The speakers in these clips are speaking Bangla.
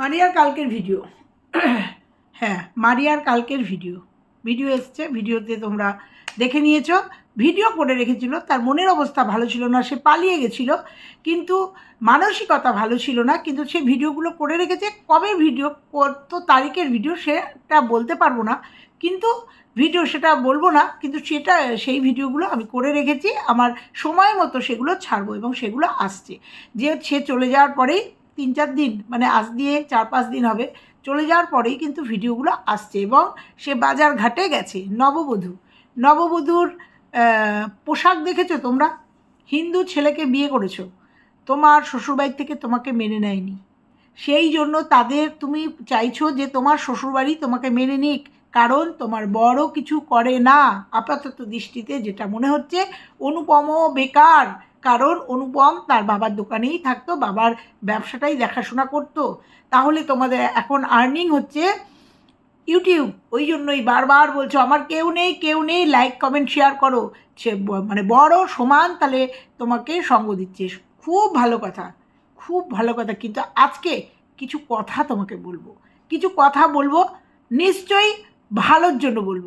মারিয়ার কালকের ভিডিও। হ্যাঁ মারিয়ার কালকের ভিডিও। ভিডিও এসছে, ভিডিওতে তোমরা দেখে নিয়েছো। ভিডিও করে রেখেছিল, তার মনের অবস্থা ভালো ছিল না, সে পালিয়ে গেছিল, কিন্তু মানসিকতা ভালো ছিল না, কিন্তু সে ভিডিওগুলো করে রেখেছে। কবে ভিডিও, কত তারিখের ভিডিও সেটা বলতে পারব না, কিন্তু ভিডিও সেটা বলব না, কিন্তু সেটা, সেই ভিডিওগুলো আমি করে রেখেছি, আমার সময় মতো সেগুলো ছাড়বো এবং সেগুলো আসছে। যে সে চলে যাওয়ার পরেই তিন চার দিন মানে আজ দিয়ে চার পাঁচ দিন হবে, চলে যাওয়ার পরেই কিন্তু ভিডিওগুলো আসছে এবং সে বাজার ঘাটে গেছে, নববধূ। নববধূর পোশাক দেখেছ তোমরা? হিন্দু ছেলেকে বিয়ে করেছ। তোমার শ্বশুরবাড়ি থেকে তোমাকে মেনে নেয়নি। সেই জন্য তাদের তুমি চাইছো যে তোমার শ্বশুরবাড়ি তোমাকে মেনে নিক, কারণ তোমার বড় কিছু করে না। আপাতত দৃষ্টিতে যেটা মনে হচ্ছে, অনুপম বেকার কারণ অনুপম তার বাবার দোকানেই থাকতো, বাবার ব্যবসাটাই দেখাশোনা করতো। তাহলে তোমাদের এখন আর্নিং হচ্ছে ইউটিউব ওই জন্যই বারবার বলছো, আমার কেউ নেই কেউ নেই লাইক কমেন্ট শেয়ার করো। সে মানে বড় সমান তাহলে তোমাকে সঙ্গ দিচ্ছে। খুব ভালো কথা, খুব ভালো কথা। কিন্তু আজকে কিছু কথা তোমাকে বলব। কিছু কথা বলব, নিশ্চয়ই ভালোর জন্য বলব।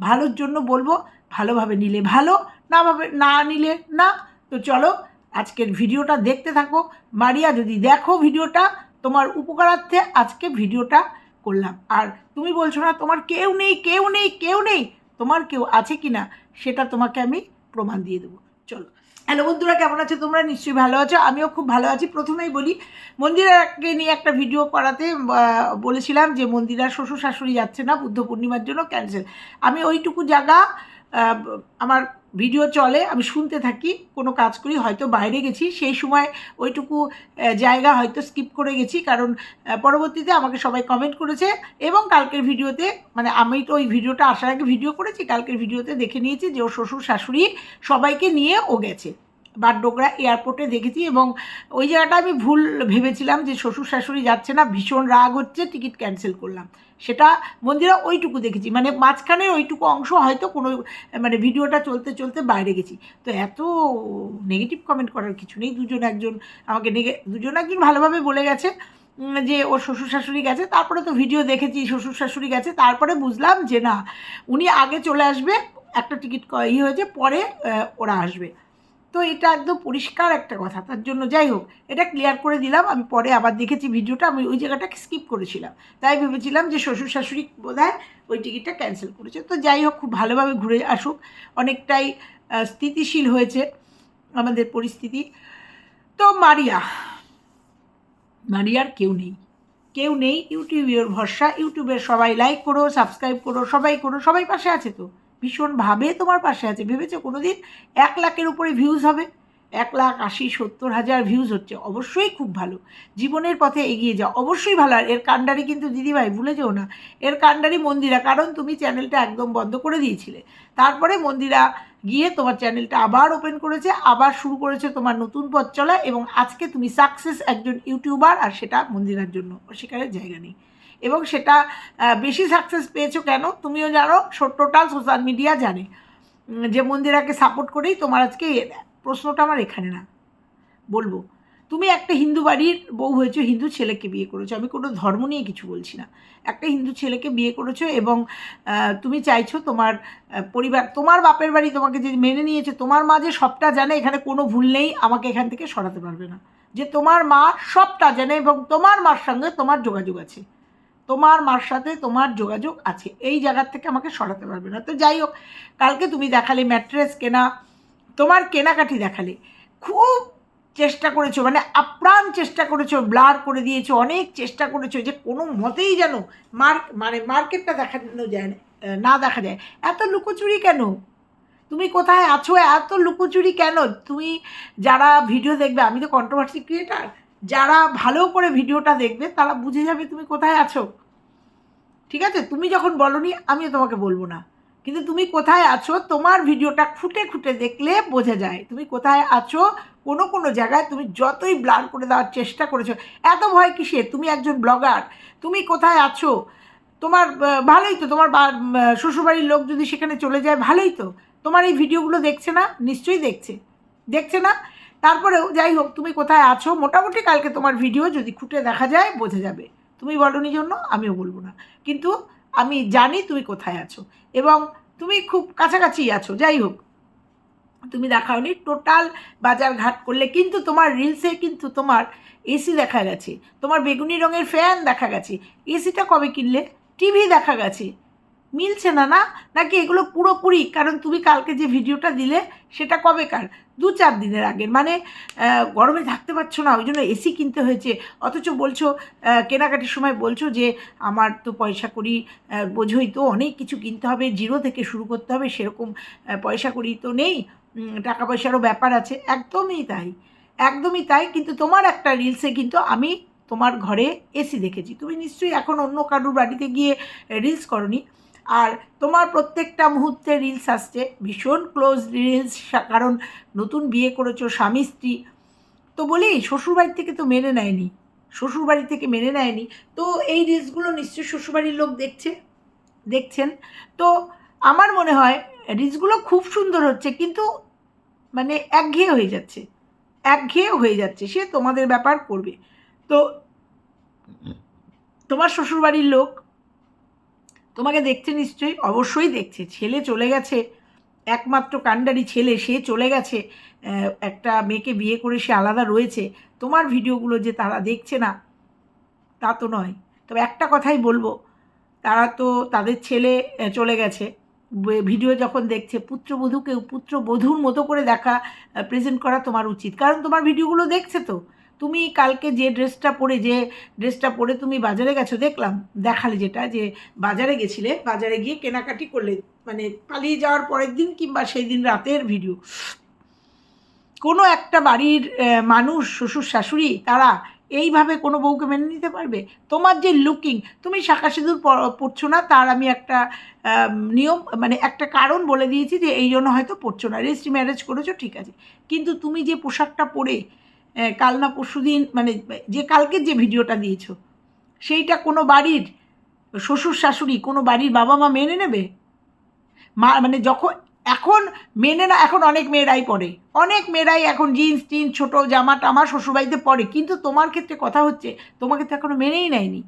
ভালোর জন্য বলব, ভালোভাবে নিলে ভালো, না ভাবে, না নিলে না। তো চলো আজকের ভিডিওটা দেখতে থাকো। মারিয়া, যদি দেখো ভিডিওটা, তোমার উপকারার্থে আজকে ভিডিওটা করলাম। আর তুমি বলছো না, তোমার কেউ নেই কেউ নেই কেউ নেই, তোমার কেউ আছে কি না সেটা তোমাকে আমি প্রমাণ দিয়ে দেবো। চলো। হ্যালো বন্ধুরা, কেমন আছো তোমরা? নিশ্চয়ই ভালো আছো। আমিও খুব ভালো আছি। প্রথমেই বলি, মন্দিরাকে নিয়ে একটা ভিডিও করাতে বলেছিলাম যে মন্দিরার শ্বশুর শাশুড়ি যাচ্ছে না, বুদ্ধ পূর্ণিমার জন্য ক্যান্সেল। আমি ওইটুকু জায়গা আমার ভিডিও চলে, আমি শুনতে থাকি, কোনো কাজ করি, হয়তো বাইরে গেছি, সেই সময় ওইটুকু জায়গা হয়তো স্কিপ করে গেছি, কারণ পরবর্তীতে আমাকে সবাই কমেন্ট করেছে এবং কালকের ভিডিওতে মানে আমি তো ওই ভিডিওটা আসার আগে ভিডিও করেছি, কালকের ভিডিওতে দেখে নিয়েছি যে ও শ্বশুর শাশুড়ি সবাইকে নিয়ে ও গেছে। বাগডোগরা এয়ারপোর্টে দেখেছি এবং ওই জায়গাটা আমি ভুল ভেবেছিলাম যে শ্বশুর শাশুড়ি যাচ্ছে না, ভীষণ রাগ হচ্ছে, টিকিট ক্যান্সেল করলাম। সেটা মন্দিরা ওইটুকু দেখেছি। মানে মাঝখানের ওইটুকু অংশ হয়তো কোনো মানে ভিডিওটা চলতে চলতে বাইরে গেছি। তো এত নেগেটিভ কমেন্ট করার কিছু নেই। দুজন একজন আমাকে নেগে, দুজন একজন ভালোভাবে বলে গেছে যে ওর শ্বশুর শাশুড়ি গেছে। তারপরে তো ভিডিও দেখেছি, শ্বশুর শাশুড়ি গেছে। তারপরে বুঝলাম যে না, উনি আগে চলে আসবে, একটা টিকিট ইয়ে হয়েছে, পরে ওরা আসবে। তো এটা একদম পরিষ্কার একটা কথা, তার জন্য যাই হোক, এটা ক্লিয়ার করে দিলাম, আমি পরে আবার দেখেছি ভিডিওটা, আমি ওই জায়গাটাকে স্কিপ করেছিলাম। তাই ভেবেছিলাম যে শ্বশুর শাশুড়ি বোধহয় ওই টিকিটটা ক্যান্সেল করেছে। তো যাই হোক, খুব ভালোভাবে ঘুরে আসুক, অনেকটাই স্থিতিশীল হয়েছে আমাদের পরিস্থিতি। তো মারিয়া, মারিয়ার কেউ নেই কেউ নেই ইউটিউবের ভরসা, ইউটিউবের সবাই লাইক করো সাবস্ক্রাইব করো, সবাই করো, সবাই পাশে আছে তো। ভীষণভাবে তোমার পাশে আছে। ভেবেছো কোনো দিন এক লাখের উপরে ভিউজ হবে? এক লাখ আশি, সত্তর হাজার ভিউজ হচ্ছে। অবশ্যই খুব ভালো। জীবনের পথে এগিয়ে যাও। অবশ্যই ভালো। আর এর কাণ্ডারি কিন্তু দিদিভাই, ভুলে যেও না। এর কাণ্ডারি মন্দিরা, কারণ তুমি চ্যানেলটা একদম বন্ধ করে দিয়েছিলে। তারপরে মন্দিরা গিয়ে তোমার চ্যানেলটা আবার ওপেন করেছে, আবার শুরু করেছে তোমার নতুন পথ চলা এবং আজকে তুমি সাকসেস একজন ইউটিউবার আর সেটা মন্দিরার জন্য সেখানে জায়গা নেই। এবং সেটা বেশি সাকসেস পেয়েছ কেন? তুমিও জানো টোটাল সোশ্যাল মিডিয়া জানে। যে মন্দিরাকে সাপোর্ট করেই তোমার আজকে প্রশ্নটা আমার এখানে না। বলব, তুমি একটা হিন্দু বাড়ির বউ হয়েছো, হিন্দু ছেলেকে বিয়ে করেছ। আমি কোনো ধর্ম নিয়ে কিছু বলছি না। একটা হিন্দু ছেলেকে বিয়ে করেছ এবং তুমি চাইছো তোমার পরিবার, তোমার বাপের বাড়ি তোমাকে যে মেনে নিয়েছে, তোমার মা যে সবটা জানে, এখানে কোনো ভুল নেই, আমাকে এখান থেকে সরাতে পারবে না। যে তোমার মা সবটা জানে এবং তোমার মার সঙ্গে তোমার যোগাযোগ আছে। তোমার মার সাথে তোমার যোগাযোগ আছে। এই জায়গার থেকে আমাকে সরাতে পারবে না। তো যাই হোক, কালকে তুমি দেখালে, ম্যাট্রেস কেনা, তোমার কেনাকাটি দেখালে। খুব চেষ্টা করেছ মানে আপ্রাণ চেষ্টা করেছ, ব্লার করে দিয়েছ, অনেক চেষ্টা করেছ যে কোনো মতেই যেন মার্ক মানে মার্কেটটা দেখানো যায় না না দেখা যায়। এত লুকোচুরি কেন? তুমি কোথায় আছো? এত লুকোচুরি কেন? তুমি যারা ভিডিও দেখবে, আমি তো কন্ট্রোভার্সি ক্রিয়েটার যারা ভালো করে ভিডিওটা দেখবে, তারা বুঝে যাবে তুমি কোথায় আছো। ঠিক আছে? তুমি যখন বলনি, আমিও তোমাকে বলব না। কিন্তু তুমি কোথায় আছো, তোমার ভিডিওটা খুঁটে খুঁটে দেখলে বোঝা যায়। তুমি কোথায় আছো, কোনো কোনো জায়গায় তুমি যতই ব্লার করে দেওয়ার চেষ্টা করেছ, এত ভয় কিসে তুমি একজন ব্লগার, তুমি কোথায় আছো? তোমার ভালোই তো, তোমার শ্বশুরবাড়ির লোক যদি সেখানে চলে যায়, ভালোই তো। তোমার এই ভিডিওগুলো দেখছে না? নিশ্চয়ই দেখছে। দেখছে না? তারপরেও যাই হোক, তুমি কোথায় আছো, মোটামুটি কালকে তোমার ভিডিও যদি খুঁটে দেখা যায়, বোঝা যাবে। তুমি বলনি জন্য আমিও বলব না। কিন্তু আমি জানি তুমি কোথায় আছো এবং তুমি খুব কাছাকাছি আছো। যাই হোক, তুমি দেখাওনি টোটাল বাজার ঘাট করলে কিন্তু তোমার রিলসে কিন্তু তোমার এসি দেখা গেছে। তোমার বেগুনি রঙের ফ্যান দেখা গেছে। এসিটা কবে কিনলে? টিভি দেখা গেছে। মিলছে না না? নাকি এগুলো পুরোপুরি? কারণ তুমি কালকে যে ভিডিওটা দিলে, সেটা কবেকার দু চার দিনের আগের। মানে গরমে থাকতে পারছ না ওই জন্য এসি কিনতে হয়েছে। অথচ বলছো কেনাকাটির সময় বলছো যে, আমার তো পয়সা করি বোঝোই তো অনেক কিছু কিনতে হবে, জিরো থেকে শুরু করতে হবে, সেরকম পয়সা করি তো নেই টাকা পয়সারও ব্যাপার আছে। একদমই তাই একদমই তাই, কিন্তু তোমার একটা রিলসে কিন্তু আমি তোমার ঘরে এসি দেখেছি। তুমি নিশ্চয়ই এখন অন্য কারুর বাড়িতে গিয়ে রিলস করনি। আর তোমার প্রত্যেকটা মুহূর্তে রিলস আসছে, ভীষণ ক্লোজ রিলস কারণ নতুন বিয়ে করেছ, স্বামী, স্ত্রী। তো বলি, শ্বশুরবাড়ি থেকে তো মেনে নেয়নি, শ্বশুরবাড়ি থেকে মেনে নেয়নি। তো এই রিলসগুলো নিশ্চয়ই শ্বশুরবাড়ির লোক দেখছে, দেখছেন। তো আমার মনে হয় রিলসগুলো খুব সুন্দর হচ্ছে, কিন্তু মানে একঘেয়ে হয়ে যাচ্ছে, একঘেয়ে হয়ে যাচ্ছে, সে তোমাদের ব্যাপার করবে। তো তোমার শ্বশুরবাড়ির লোক তোমাকে দেখছে নিশ্চয়ই, অবশ্যই দেখছে। ছেলে চলে গেছে, একমাত্র কাণ্ডারি ছেলে, সে চলে গেছে একটা মেয়েকে বিয়ে করে সে আলাদা রয়েছে। তোমার ভিডিওগুলো যে তারা দেখছে না, তা তো নয়। তবে একটা কথাই বলব, তারা তো তাদের ছেলে চলে গেছে। ভিডিও যখন দেখছে, পুত্রবধূকে পুত্রবধূর মতো করে দেখা প্রেজেন্ট করা তোমার উচিত। কারণ তোমার ভিডিওগুলো দেখছে তো। তুমি কালকে যে ড্রেসটা পরে, যে ড্রেসটা পরে তুমি বাজারে গেছো, দেখলাম, দেখালে যেটা, যে বাজারে গেছিলে, বাজারে গিয়ে কেনাকাটি করলে মানে পালিয়ে যাওয়ার পরের দিন কিংবা সেই দিন রাতের ভিডিও কোনো একটা বাড়ির মানুষ, শ্বশুর, শাশুড়ি, তারা এইভাবে কোনো বউকে মেনে নিতে পারবে? তোমার যে লুকিং তুমি শাখা সিঁদুর পরছো না, তার আমি একটা নিয়ম মানে একটা কারণ বলে দিয়েছি যে এই জন্য হয়তো পরছো না। রেজিস্ট্রি ম্যারেজ করেছ, ঠিক আছে। কিন্তু তুমি যে পোশাকটা পরে কাল না পরশু দিন মানে যে কালকের যে ভিডিওটা দিয়েছ, সেইটা কোনো বাড়ির শ্বশুর শাশুড়ি, কোনো বাড়ির বাবা মা মেনে নেবে? মা মানে যখন, এখন মেনে না, এখন অনেক মেয়েরাই পরে অনেক মেয়েরাই এখন জিন্স টিন্স ছোটো জামা টামা শ্বশুরবাড়িতে পরে কিন্তু তোমার ক্ষেত্রে কথা হচ্ছে, তোমাকে তো এখনও মেনেই নেয়নি।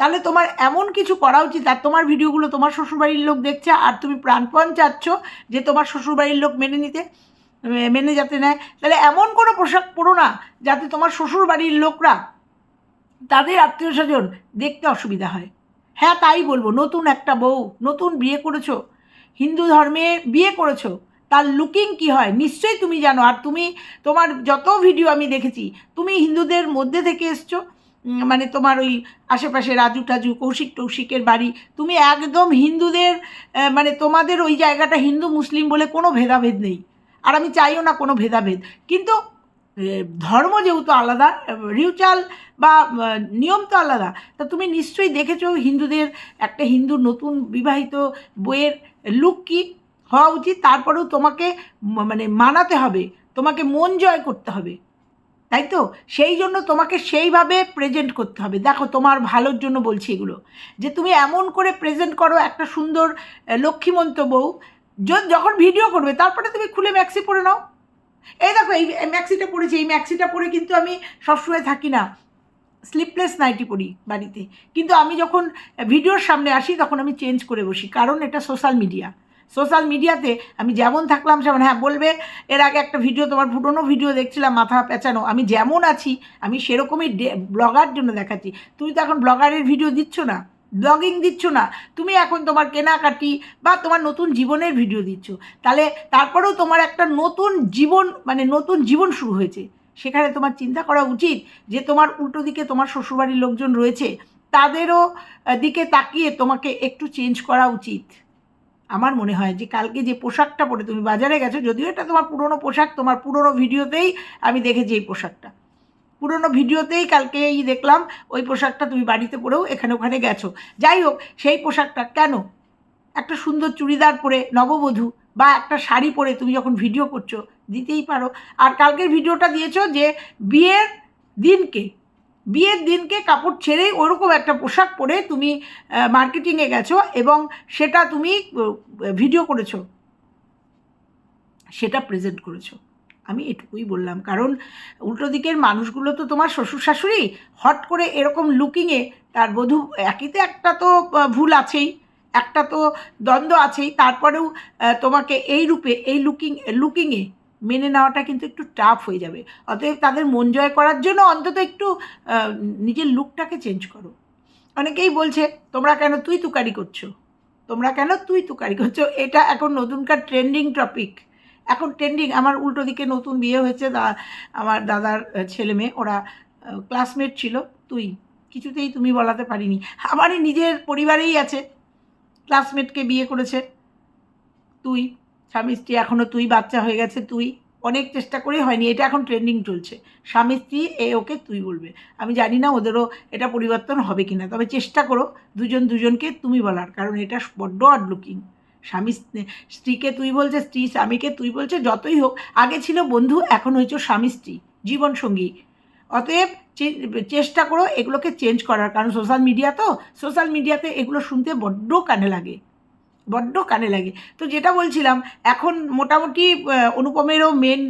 তাহলে তোমার এমন কিছু করা উচিত, আর তোমার ভিডিওগুলো তোমার শ্বশুরবাড়ির লোক দেখছে, আর তুমি প্রাণপণ চাচ্ছ যে তোমার শ্বশুরবাড়ির লোক মেনে নিতে। মেনে যাতে নেয়। তাহলে এমন কোনো পোশাক পরো না যাতে তোমার শ্বশুর বাড়ির লোকরা, তাদের আত্মীয় স্বজন দেখতে অসুবিধা হয়। হ্যাঁ তাই বলব, নতুন একটা বউ, নতুন বিয়ে করেছ, হিন্দু ধর্মে বিয়ে করেছ, তার লুকিং কি হয়? নিশ্চয়ই তুমি জানো। আর তুমি, তোমার যত ভিডিও আমি দেখেছি, তুমি হিন্দুদের মধ্যে থেকে এসছো মানে তোমার ওই আশেপাশে রাজু টাজু, কৌশিক টৌশিকের বাড়ি, তুমি একদম হিন্দুদের মানে তোমাদের ওই জায়গাটা হিন্দু, মুসলিম বলে কোনো ভেদাভেদ নেই। আর আমি চাইও না কোনো ভেদাভেদ। কিন্তু ধর্ম যেহেতু আলাদা রিউচাল বা নিয়ম তো আলাদা, তা তুমি নিশ্চয়ই দেখেছ হিন্দুদের একটা হিন্দু নতুন বিবাহিত বইয়ের লুক কি? হওয়া উচিত, তারপরেও তোমাকে মানে মানাতে হবে, তোমাকে মন জয় করতে হবে। তাই তো? সেই জন্য তোমাকে সেইভাবে প্রেজেন্ট করতে হবে। দেখো, তোমার ভালোর জন্য বলছি এগুলো। যে তুমি এমন করে প্রেজেন্ট করো একটা সুন্দর লক্ষ্মীমন্ত বউ যখন ভিডিও করবে, তারপরে তুমি খুলে ম্যাক্সি পরে নাও। এই দেখো, এই ম্যাক্সিটা পরেছি, এই ম্যাক্সিটা পরে কিন্তু আমি সবসময় থাকি না। স্লিপলেস নাইটি পরি বাড়িতে। কিন্তু আমি যখন ভিডিওর সামনে আসি, তখন আমি চেঞ্জ করে বসি। কারণ এটা সোশ্যাল মিডিয়া সোশ্যাল মিডিয়াতে আমি যেমন থাকলাম সেমন হ্যাঁ বলবে, এর আগে একটা ভিডিও তোমার পুরনো ভিডিও দেখছিলাম, মাথা পেঁচানো। আমি যেমন আছি, আমি সেরকমই ব্লগার জন্য দেখাচ্ছি। তুমি তো এখন ব্লগারের ভিডিও দিচ্ছ না। ব্লগিং দিচ্ছ না, তুমি এখন তোমার কেনাকাটি বা তোমার নতুন জীবনের ভিডিও দিচ্ছ, তাহলে তারপরেও তোমার একটা নতুন জীবন মানে নতুন জীবন শুরু হয়েছে। সেখানে তোমার চিন্তা করা উচিত যে তোমার উল্টো দিকে তোমার শ্বশুরবাড়ির লোকজন রয়েছে, তাদেরও দিকে তাকিয়ে তোমাকে একটু চেঞ্জ করা উচিত। আমার মনে হয় যে কালকে যে পোশাকটা পরে তুমি বাজারে গেছো, যদিও এটা তোমার পুরনো পোশাক, তোমার পুরনো ভিডিওতেই আমি দেখেছি এই পোশাকটা। পুরনো ভিডিওতেই কালকেই দেখলাম ওই পোশাকটা তুমি বাড়িতে পরেও এখানে ওখানে গেছো। যাই হোক, সেই পোশাকটা কেন? একটা সুন্দর চুড়িদার পরে নববধূ বা একটা শাড়ি পরে তুমি যখন ভিডিও করছ, দিতেই পারো। আর কালকের ভিডিওটা দিয়েছ যে বিয়ের দিনকে বিয়ের দিনকে কাপড় ছেড়েই ওরকম একটা পোশাক পরে তুমি মার্কেটিংয়ে গেছো এবং সেটা তুমি ভিডিও করেছ, সেটা প্রেজেন্ট করেছ। আমি এটুকুই বললাম। কারণ উল্টো দিকের মানুষগুলো তো তোমার শ্বশুর শাশুড়ি হট করে এরকম লুকিংয়ে তার বধূ একইতে একটা তো ভুল আছেই, একটা তো দ্বন্দ্ব আছেই, তারপরেও তোমাকে এই রূপে, এই লুকিং লুকিংয়ে মেনে নেওয়াটা কিন্তু একটু টাফ হয়ে যাবে। অতএব তাদের মন জয় করার জন্য অন্তত একটু নিজের লুকটাকে চেঞ্জ করো। অনেকেই বলছে, তোমরা কেন তুই তুকারি করছ? তোমরা কেন তুই তুকারি করছ? এটা এখন নতুনকার ট্রেন্ডিং টপিক এখন ট্রেন্ডিং আমার উল্টো দিকে নতুন বিয়ে হয়েছে, দা, আমার দাদার ছেলে মেয়ে, ওরা ক্লাসমেট ছিল, তুই, কিছুতেই তুমি বলাতে পারিনি। আমারই নিজের পরিবারেই আছে ক্লাসমেটকে বিয়ে করেছে, তুই, স্বামী স্ত্রী এখনও তুই বাচ্চা হয়ে গেছে, তুই, অনেক চেষ্টা করেই হয়নি, এটা এখন ট্রেন্ডিং চলছে। স্বামী স্ত্রী, এ, ওকে তুই বলবে। আমি জানি না ওদেরও এটা পরিবর্তন হবে কি না তবে চেষ্টা করো, দুজন দুজনকে তুমি বলার, কারণ এটা বড্ড অড লুকিং স্বামী স্ত্রীকে তুই বলছে, স্ত্রী স্বামীকে তুই বলছে, যতই হোক, আগে ছিল বন্ধু, এখন হয়েছে স্বামী স্ত্রী জীবনসঙ্গী অতএব চেষ্টা করো এগুলোকে চেঞ্জ করার, কারণ সোশ্যাল মিডিয়া তো সোশ্যাল মিডিয়াতে এগুলো শুনতে বড্ড কানে লাগে, বড্ড কানে লাগে। তো যেটা বলছিলাম, এখন মোটামুটি অনুপমেরও মেন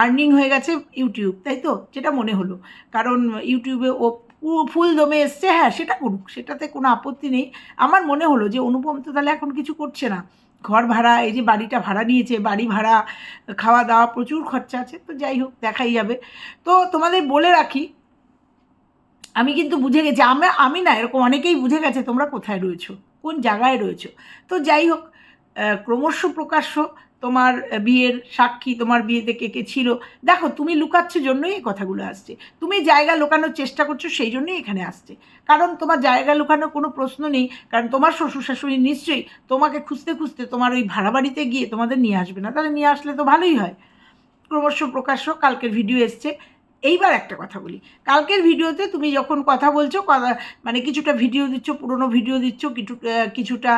আর্নিং হয়ে গেছে ইউটিউব তাই তো? যেটা মনে হলো। কারণ ইউটিউবে ও ফুল দমে এসছে হ্যাঁ সেটা করুক, সেটাতে কোনো আপত্তি নেই। আমার মনে হলো যে অনুপম তো তাহলে এখন কিছু করছে না। ঘর ভাড়া, এই যে বাড়িটা ভাড়া নিয়েছে, বাড়ি ভাড়া, খাওয়া দাওয়া প্রচুর খরচা আছে, তো যাই হোক, দেখাই যাবে। তো তোমাদের বলে রাখি, আমি কিন্তু বুঝে গেছি, আমরা, আমি না এরকম অনেকেই বুঝে গেছে তোমরা কোথায় রয়েছো, কোন জায়গায় রয়েছো। তো যাই হোক ক্রমশ প্রকাশ্য তোমার বিয়ের সাক্ষী, তোমার বিয়েতে কে কে ছিল। দেখো, তুমি লুকাচ্ছ জন্যই এই কথাগুলো আসছে। তুমি জায়গা লুকানোর চেষ্টা করছ সেই জন্যই এখানে আসছে। কারণ তোমার জায়গা লুকানোর কোনো প্রশ্ন নেই, কারণ তোমার শ্বশুর শাশুড়ি নিশ্চয়ই তোমাকে খুঁজতে খুঁজতে তোমার ওই ভাড়া বাড়িতে গিয়ে তোমাদের নিয়ে আসবে না। তাহলে নিয়ে আসলে তো ভালোই হয়। ক্রমশ প্রকাশ্য কালকের ভিডিও এসছে। এইবার একটা কথা বলি। কালকের ভিডিওতে তুমি যখন কথা বলছো, কথা মানে কিছুটা ভিডিও দিচ্ছ, পুরনো ভিডিও দিচ্ছ, কিছু কিছুটা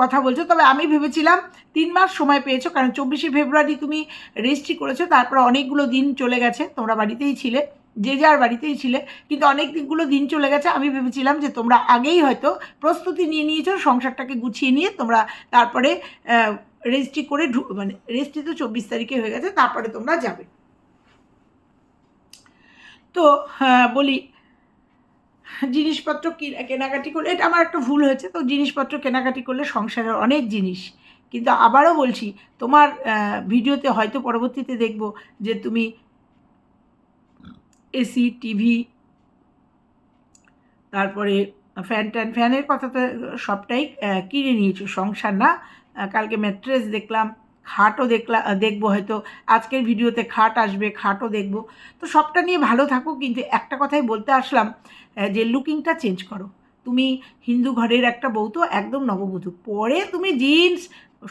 কথা বলছো, তবে আমি ভেবেছিলাম তিন মাস সময় পেয়েছ, কারণ চব্বিশে ফেব্রুয়ারি তুমি রেজিস্ট্রি করেছ, তারপর অনেকগুলো দিন চলে গেছে, তোমরা বাড়িতেই ছিলে, যে যার বাড়িতেই ছিলে, কিন্তু অনেক দিনগুলো দিন চলে গেছে, আমি ভেবেছিলাম যে তোমরা আগেই হয়তো প্রস্তুতি নিয়ে নিয়েছো, সংসারটাকে গুছিয়ে নিয়ে তোমরা তারপরে রেজিস্ট্রি করে মানে রেজিস্ট্রি তো চব্বিশ তারিখে হয়ে গেছে, তারপরে তোমরা যাবে। তো হ্যাঁ, বলি জিনিসপত্র কেনাকাটি করলে এটা আমার একটা ভুল হয়েছে তো জিনিসপত্র কেনাকাটি করলে সংসারের অনেক জিনিস। কিন্তু আবারও বলছি তোমার ভিডিওতে হয়তো পরবর্তীতে দেখব যে তুমি এসি টিভি তারপরে ফ্যান ট্যান ফ্যানের কথা তো সবটাই কিনে নিয়েছো। সংসার না কালকে ম্যাট্রেস দেখলাম খাটও দেখলা, দেখব হয়তো। আজকের ভিডিওতে খাট আসবে, খাটও দেখব। তো সবটা নিয়ে ভালো থাকো, কিন্তু একটা কথাই বলতে আসলাম যে লুকিংটা চেঞ্জ করো। তুমি হিন্দু ঘরের একটা বউ তো একদম নববধূ। পরে তুমি জিন্স,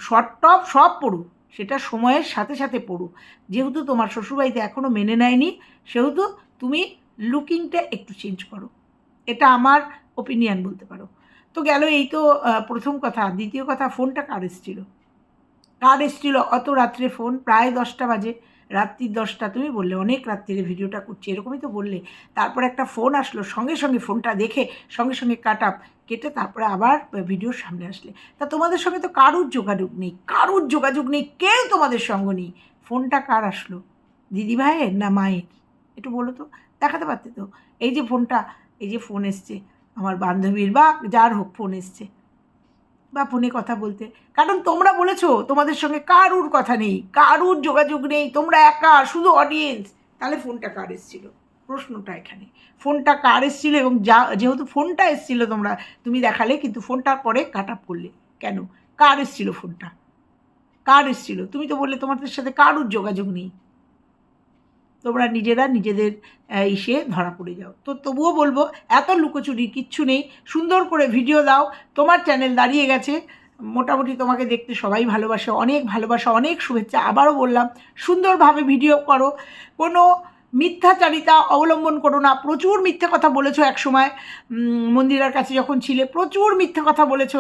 শর্ট টপ সব পরো, সেটা সময়ের সাথে সাথে পড়ো যেহেতু তোমার শ্বশুরবাড়িতে এখনও মেনে নেয়নি, সেহেতু তুমি লুকিংটা একটু চেঞ্জ করো। এটা আমার ওপিনিয়ন বলতে পারো। তো গেল এই তো প্রথম কথা। দ্বিতীয় কথা, ফোনটা কার এসেছিল? কার এসেছিল অত রাত্রে ফোন, প্রায় দশটা বাজে রাত্রির দশটা, তুমি বললে অনেক রাত্রিরে ভিডিওটা করছি, এরকমই তো বললে। তারপর একটা ফোন আসলো, সঙ্গে সঙ্গে ফোনটা দেখে সঙ্গে সঙ্গে কাট আপ, কেটে তারপরে আবার ভিডিওর সামনে আসলে। তা তোমাদের সঙ্গে তো কারুর যোগাযোগ নেই, কারুর যোগাযোগ নেই, কেউ তোমাদের সঙ্গ নেই। ফোনটা কার আসলো? দিদি ভাইয়ের না মায়ের? একটু বলো তো, দেখাতে পারতে তো? এই যে ফোনটা, এই যে ফোন এসছে, আমার বান্ধবীর বা যার হোক ফোন এসছে। বা ফোনে কথা বলতে। কারণ তোমরা বলেছ তোমাদের সঙ্গে কারুর কথা নেই, কারুর যোগাযোগ নেই, তোমরা একা, শুধু অডিয়েন্স তাহলে ফোনটা কার এসেছিল? প্রশ্নটা এখানে। ফোনটা কার এসেছিল এবং যা, যেহেতু ফোনটা এসেছিল তোমরা, তুমি দেখালে, কিন্তু ফোনটার পরে কাট আপ করলে। কেন? কার এসেছিল ফোনটা? কার এসেছিল? তুমি তো বললে তোমাদের সাথে কারুর যোগাযোগ নেই। তোমরা নিজেরা নিজেদের ইসে ধরা পড়ে যাও। তো তবুও বলব এত লুকোচুরি কিচ্ছু নেই। সুন্দর করে ভিডিও দাও। তোমার চ্যানেল দাঁড়িয়ে গেছে। মোটামুটি তোমাকে দেখতে সবাই ভালোবাসে। অনেক ভালোবাসা অনেক শুভেচ্ছা। আবারও বললাম সুন্দরভাবে ভিডিও করো। কোনো মিথ্যাচারিতা অবলম্বন করো না। প্রচুর মিথ্যে কথা বলেছ একসময়। উম, মন্দিরার কাছে যখন ছিলে প্রচুর মিথ্যে কথা বলেছ।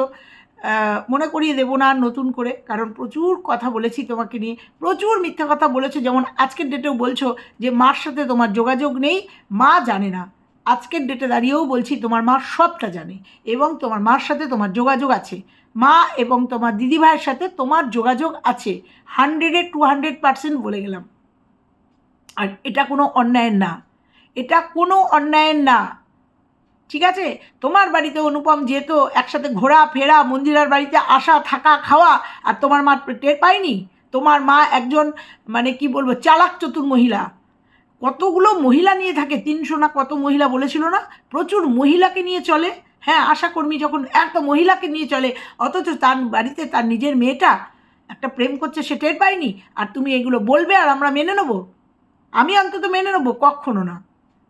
মনে করিয়ে দেবো না নতুন করে, কারণ প্রচুর কথা বলেছি তোমাকে নিয়ে। প্রচুর মিথ্যা কথা বলেছ, যেমন আজকের ডেটেও বলছো যে মার সাথে তোমার যোগাযোগ নেই, মা জানে না। আজকের ডেটে দাঁড়িয়েও বলছি তোমার মা সবটা জানে, এবং তোমার মার সাথে তোমার যোগাযোগ আছে। মা এবং তোমার দিদিভাইয়ের সাথে তোমার যোগাযোগ আছে হান্ড্রেডে টু হান্ড্রেড পার্সেন্ট বলে গেলাম। আর এটা কোনো অন্যায়ের না। এটা কোনো অন্যায়ের না। ঠিক আছে? তোমার বাড়িতে অনুপম যেত, একসাথে ঘোরা, ফেরা, মন্দিরার বাড়িতে আসা, থাকা, খাওয়া, আর তোমার মা টের পায়নি? তোমার মা একজন মানে কি বলব, চালাক চতুর মহিলা। কতগুলো মহিলা নিয়ে থাকে, তিনশো না কত মহিলা বলেছিল না? প্রচুর মহিলাকে নিয়ে চলে। হ্যাঁ আশাকর্মী যখন এত মহিলাকে নিয়ে চলে, অথচ তার বাড়িতে তার নিজের মেয়েটা একটা প্রেম করছে, সে টের পায়নি? আর তুমি এগুলো বলবে আর আমরা মেনে নেব? আমি অন্তত মেনে নেব কখনো না।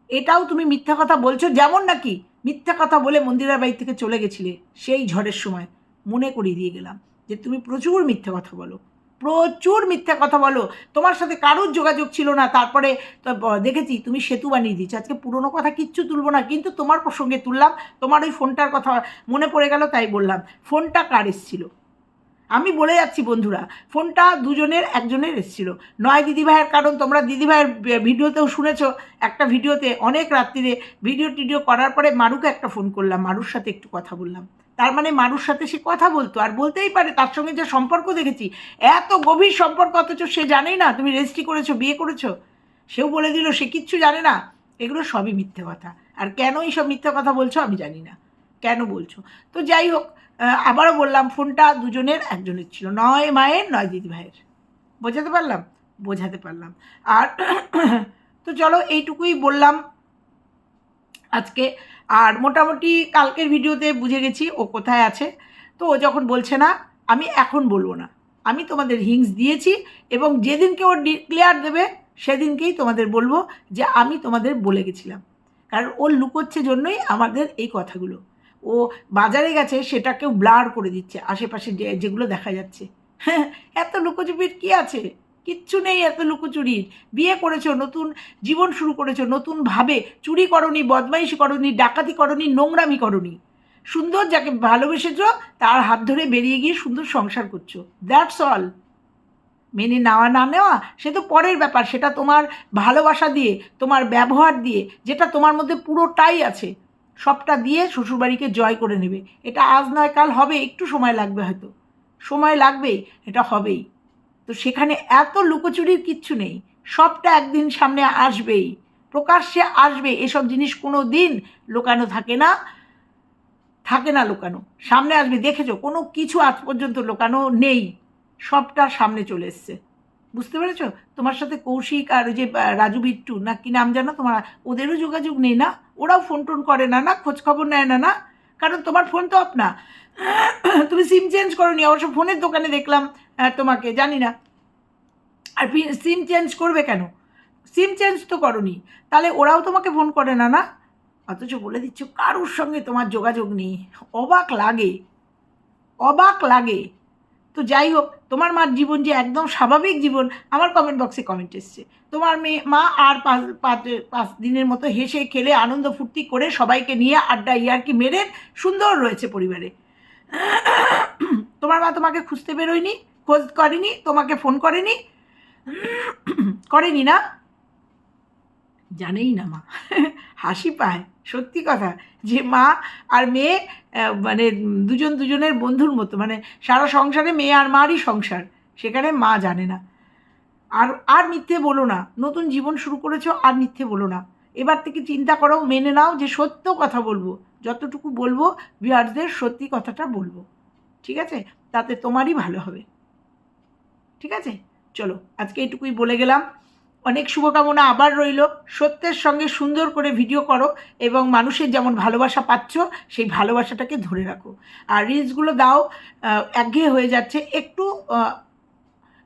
এটাও তুমি মিথ্যা কথা বলছো, যেমন নাকি মিথ্যা কথা বলে মন্দিরের বাড়ি থেকে চলে গেছিলে, সেই ঝড়ের সময় মনে করিয়ে দিয়ে গেলাম যে তুমি প্রচুর মিথ্যা কথা বলো, প্রচুর মিথ্যা কথা বলো। তোমার সাথে কারোর যোগাযোগ ছিল না, তারপরে দেখেছি তুমি সেতু বানিয়ে দিচ্ছ আজকে পুরনো কথা কিচ্ছু তুলবো না, কিন্তু তোমার প্রসঙ্গে তুললাম, তোমার ওই ফোনটার কথা মনে পড়ে গেল, তাই বললাম। ফোনটা কার এসছিল? আমি বলে যাচ্ছি বন্ধুরা, ফোনটা দুজনের, একজনের এসেছিল। নয় দিদিভাইয়ের কারণ তোমরা দিদিভাইয়ের ভিডিওতেও শুনেছো, একটা ভিডিওতে অনেক রাত্রিরে ভিডিও টিডিও করার পরে মারুকে একটা ফোন করলাম, মারুর সাথে একটু কথা বললাম। তার মানে মারুর সাথে সে কথা বলতো, আর বলতেই পারে তার সঙ্গে যে সম্পর্ক দেখেছি। এত গভীর সম্পর্ক অথচ সে জানেই না, তুমি রেজিস্ট্রি করেছ, বিয়ে করেছ? সেও বলে দিল, সে কিচ্ছু জানে না। এগুলো সবই মিথ্যে কথা। আর কেন এইসব মিথ্যে কথা বলছো আমি জানি না। কেন বলছো? তো যাই হোক আবারও বললাম, ফোনটা দুজনের, একজনের ছিল। নয় মায়ের, নয় দিদি ভাইয়ের বোঝাতে পারলাম? বোঝাতে পারলাম। আর তো চলো, এইটুকুই বললাম আজকে। আর মোটামুটি কালকের ভিডিওতে বুঝে গেছি ও কোথায় আছে। তো ও যখন বলছে না, আমি এখন বলব না। আমি তোমাদের হিংস দিয়েছি এবং যেদিনকে ও ক্লিয়ার দেবে, সেদিনকেই তোমাদের বলব যে আমি তোমাদের বলে গেছিলাম। কারণ ও লুকোচ্ছে জন্যই আমাদের এই কথাগুলো। ও বাজারে গেছে, সেটাকেও ব্লার করে দিচ্ছে আশেপাশে যে, যেগুলো দেখা যাচ্ছে। হ্যাঁ এত লুকোচুপির কী আছে? কিচ্ছু নেই এত লুকোচুরির। বিয়ে করেছ, নতুন জীবন শুরু করেছ নতুনভাবে চুরি করনি, বদমাইশি করনি, ডাকাতি করনি, নোংরামি করনি। সুন্দর যাকে ভালোবেসেছো, তার হাত ধরে বেরিয়ে গিয়ে সুন্দর সংসার করছ। দ্যাটস অল মেনে নেওয়া, না নেওয়া, সে তো পরের ব্যাপার। সেটা তোমার ভালোবাসা দিয়ে, তোমার ব্যবহার দিয়ে, যেটা তোমার মধ্যে পুরোটাই আছে। সবটা দিয়ে শ্বশুরবাড়িকে জয় করে নেবে। এটা আজ নয়, কাল হবে, একটু সময় লাগবে হয়তো। সময় লাগবে এটা হবেই। তো সেখানে এত লুকোচুরির কিচ্ছু নেই। সবটা একদিন সামনে আসবেই। প্রকাশ্যে আসবে, এসব জিনিস কোনো দিন লুকানো থাকে না। থাকে না লুকানো। সামনে আসবে, দেখেছ, কোনো কিছু আজ পর্যন্ত লুকানো নেই। সবটা সামনে চলে এসছে। বুঝতে পেরেছ? তোমার সাথে কৌশিক আর ওই যে রাজু বিট্টু না কি নাম জানো তোমার? ওদেরও যোগাযোগ নেই না? ওরাও ফোন টোন করে না না? খোঁজ খবর নেয় না না? কারণ তোমার ফোন তো অফ না। তুমি সিম চেঞ্জ করো নি অবশ্য ফোনের দোকানে দেখলাম তোমাকে, জানি না। আর সিম চেঞ্জ করবে কেন? সিম চেঞ্জ তো করনি। তাহলে ওরাও তোমাকে ফোন করে না না? অথচ বলে দিচ্ছ, কারোর সঙ্গে তোমার যোগাযোগ নেই। অবাক লাগে। অবাক লাগে। তো যাই হোক, তোমার মার জীবন যে একদম স্বাভাবিক জীবন, আমার কমেন্ট বক্সে কমেন্ট এসছে। তোমার মেয়ে, মা আর পাঁচ পাঁচ পাঁচ দিনের মতো হেসে খেলে আনন্দ ফুর্তি করে সবাইকে নিয়ে আড্ডা ইয়ারকি মেরে সুন্দর রয়েছে পরিবারে। তোমার মা তোমাকে খুঁজতে বেরোয়নি, খোঁজ করেনি, তোমাকে ফোন করেনি করেনি না? জানেই না মা, হাসি পায়। সত্যি কথা যে মা আর মেয়ে মানে দুজন দুজনের বন্ধুর মতো মানে সারা সংসারে মেয়ে আর মারই সংসার, সেখানে মা জানে না। আর আর মিথ্যে বলো না, নতুন জীবন শুরু করেছ আর মিথ্যে বলো না। এবার থেকে চিন্তা করো, মেনে নাও যে সত্য কথা বলব, যতটুকু বলব ভিউয়ার্সদের সত্যি কথাটা বলব, ঠিক আছে? তাতে তোমারই ভালো হবে। ঠিক আছে? চলো, আজকে এটুকুই বলে গেলাম। অনেক শুভকামনা আবার রইল। সত্যের সঙ্গে সুন্দর করে ভিডিও করো এবং মানুষের যেমন ভালোবাসা পাচ্ছ, সেই ভালোবাসাটাকে ধরে রাখো। আর রিলসগুলো দাও একঘেয়ে হয়ে যাচ্ছে। একটু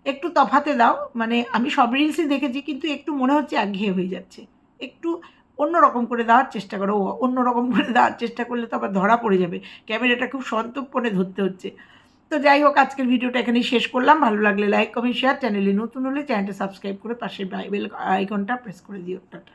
একটু তফাতে দাও। মানে আমি সব রিলসই দেখেছি, কিন্তু একটু মনে হচ্ছে একঘেয়ে হয়ে যাচ্ছে। একটু অন্য রকম করে দেওয়ার চেষ্টা করো। অন্য রকম করে দেওয়ার চেষ্টা করলে তো আবার ধরা পড়ে যাবে। ক্যামেরাটা খুব সন্তর্পণে ধরতে হচ্ছে। তো যাই হোক, আজকের ভিডিওটা এখানে শেষ করলাম। ভালো লাগলে লাইক কমেন্ট শেয়ার চ্যানেলে নতুন হলে চ্যানেলটা সাবস্ক্রাইব করে পাশে বেল আইকনটা প্রেস করে দিও। টাটা।